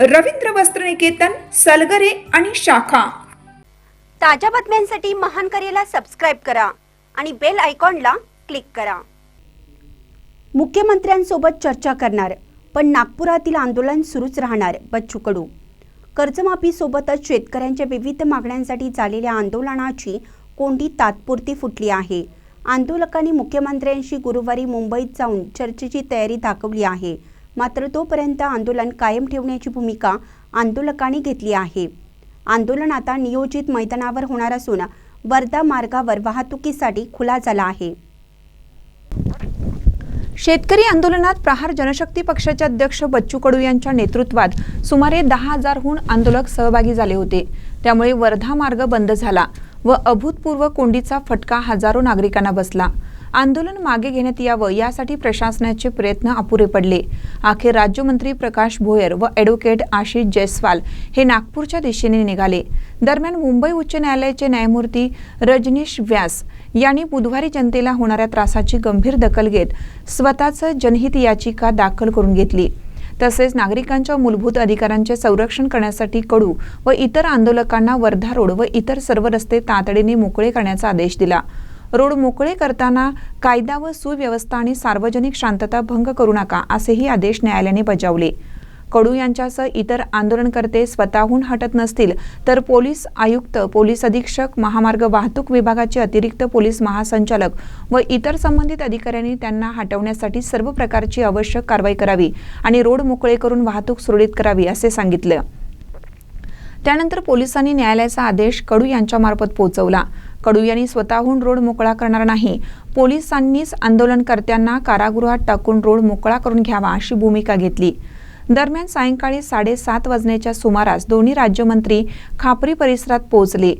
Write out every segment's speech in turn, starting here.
रवींद्र वस्त्रनिकेतन सलगरे आणि शाखा. ताज्या बातम्यांसाठी महान करेला सबस्क्राईब करा आणि बेल आयकॉनला क्लिक करा. मुख्यमंत्र्यांसोबत चर्चा करणार पण नागपुरातील आंदोलन सुरूच राहणार बच्चू कडू. कर्जमाफीसोबतच शेतकऱ्यांच्या विविध मागण्यांसाठी झालेल्या आंदोलनाची कोंडी तात्पुरती फुटली आहे. आंदोलकांनी मुख्यमंत्र्यांशी गुरुवारी मुंबईत जाऊन चर्चेची तयारी दाखवली आहे. मात्र तोपर्यंत आंदोलन कायम ठेवण्याची भूमिका आंदोलकांनी घेतली आहे. आंदोलन आता नियोजित मैदानावर होणार असून वर्धा मार्गावर वाहतुकीसाठी खुला झाला आहे. शेतकरी आंदोलनात प्रहार जनशक्ती पक्षाचे अध्यक्ष बच्चू कडू यांच्या नेतृत्वात सुमारे दहा हजारहून आंदोलक सहभागी झाले होते. त्यामुळे वर्धा मार्ग बंद झाला व अभूतपूर्व कोंडीचा फटका हजारो नागरिकांना बसला. आंदोलन मागे घेण्यात यावं यासाठी प्रशासनाचे प्रयत्न अपुरे पडले. अखेर राज्यमंत्री प्रकाश भोयर व ॲडव्होकेट आशिष जयस्वाल हे नागपूरच्या दिशेने निघाले. दरम्यान मुंबई उच्च न्यायालयाचे न्यायमूर्ती रजनीश व्यास यांनी बुधवारी जनतेला होणाऱ्या त्रासाची गंभीर दखल घेत स्वतःचं जनहित याचिका दाखल करून घेतली. तसेच नागरिकांच्या मूलभूत अधिकारांचे संरक्षण करण्यासाठी कडू व इतर आंदोलकांना वर्धा रोड व इतर सर्व रस्ते तातडीने मोकळे करण्याचा आदेश दिला. रोड मोकळे करताना कायदा व सुव्यवस्था आणि सार्वजनिक शांतता भंग करू नका असेही आदेश न्यायालयाने बजावले. कडू यांच्यासह इतर आंदोलनकर्ते स्वतःहून हटत नसतील तर पोलीस आयुक्त पोलीस अधीक्षक महामार्ग वाहतूक विभागाचे अतिरिक्त पोलीस महासंचालक व इतर संबंधित अधिकाऱ्यांनी त्यांना हटवण्यासाठी सर्व प्रकारची आवश्यक कारवाई करावी आणि रोड मोकळे करून वाहतूक सुरळीत करावी असे सांगितलं. त्यानंतर पोलिसांनी न्यायालयाचा आदेश कडू यांच्यामार्फत पोहोचवला. कडू यांनी स्वतःहून रोड मोकळा करणार नाही. पोलिसांनीच आंदोलनकर्त्यांना कारागृहात टाकून रोड मोकळा करून घ्यावा अशी भूमिका घेतली. दरम्यान सायंकाळी साडेसात वाजण्याच्या सुमारास दोन्ही राज्यमंत्री खापरी परिसरात पोहोचले.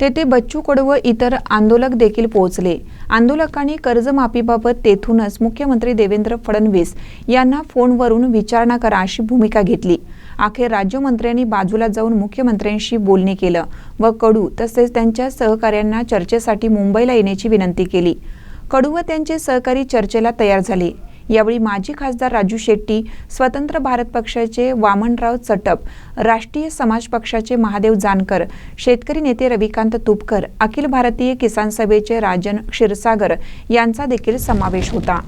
तेथे बच्चू कडू व इतर आंदोलक देखील पोहोचले. आंदोलकांनी कर्जमाफीबाबत तेथूनच मुख्यमंत्री देवेंद्र फडणवीस यांना फोनवरून विचारणा करा अशी भूमिका घेतली. अखेर राज्यमंत्र्यांनी बाजूला जाऊन मुख्यमंत्र्यांशी बोलणे केलं व कडू तसेच त्यांच्या सहकाऱ्यांना चर्चेसाठी मुंबईला येण्याची विनंती केली. कडू व त्यांचे सहकारी चर्चेला तयार झाले. यावेळी माजी खासदार राजू शेट्टी स्वतंत्र भारत पक्षाचे वामनराव चटप राष्ट्रीय समाज पक्षाचे महादेव जानकर शेतकरी नेते रविकांत तुपकर अखिल भारतीय किसान सभेचे राजन क्षीरसागर यांचा देखील समावेश होता.